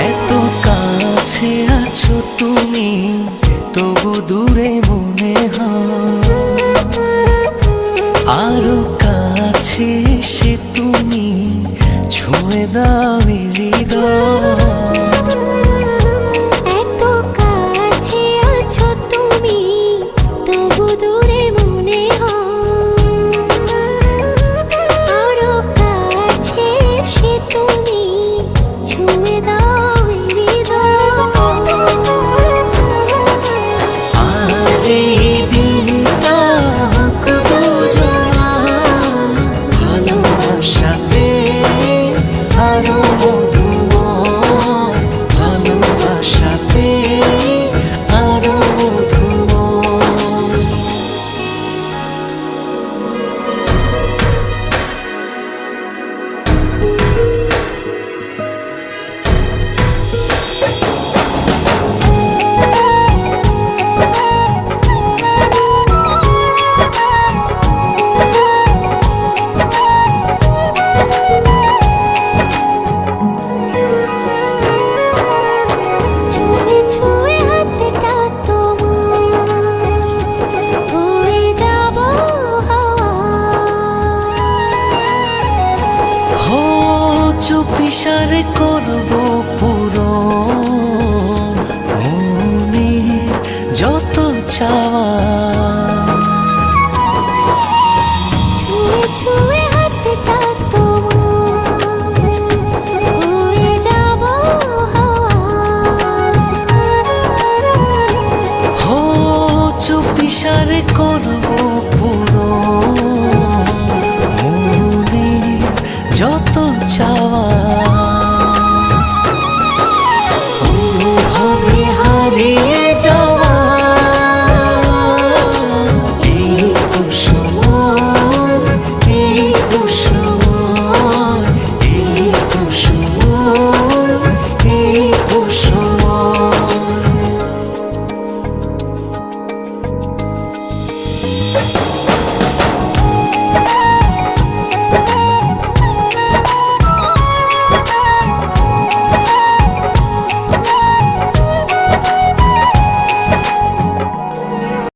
এত কাছে আছো তুমি তবু দূরে মনে আরও কাছে সে তুমি ছুঁয়ে দাও চুপিসারে করব পুরো মনের যত চাওয়া। ছুঁয়ে